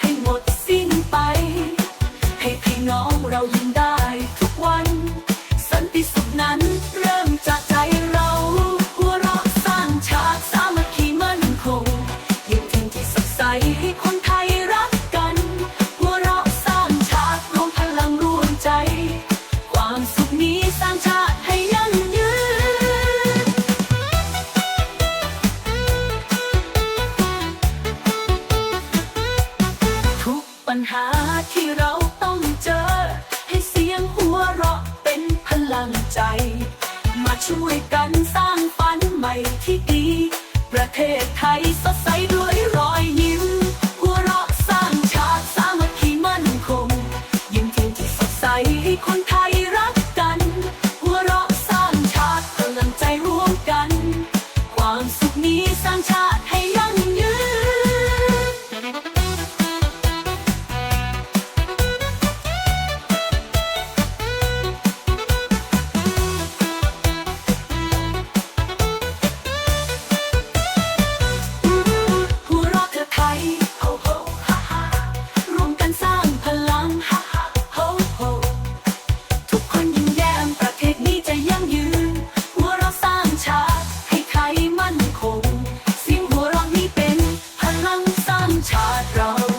ให้หมดสิ้นไป ให้พี่น้องเรายิ้มได้ทุกวัน สันติสุขนั้นเริ่มจากใจเรา หัวเรสร้างชาติสามัคคีมั่นคงยิ่งทิ้งที่สดใสให้คนไทยรักกัน หัวเรสร้างชาติรวมพลังร่วมใจ ความสุขนี้สร้างชาติ ปัญหาที่เราต้องเจอ ให้เสียงหัวเราะเป็นพลังใจ มาช่วยกันสร้างฝันใหม่ที่ดี ประเทศไทยสดใสด้วยรอย ชาติเรา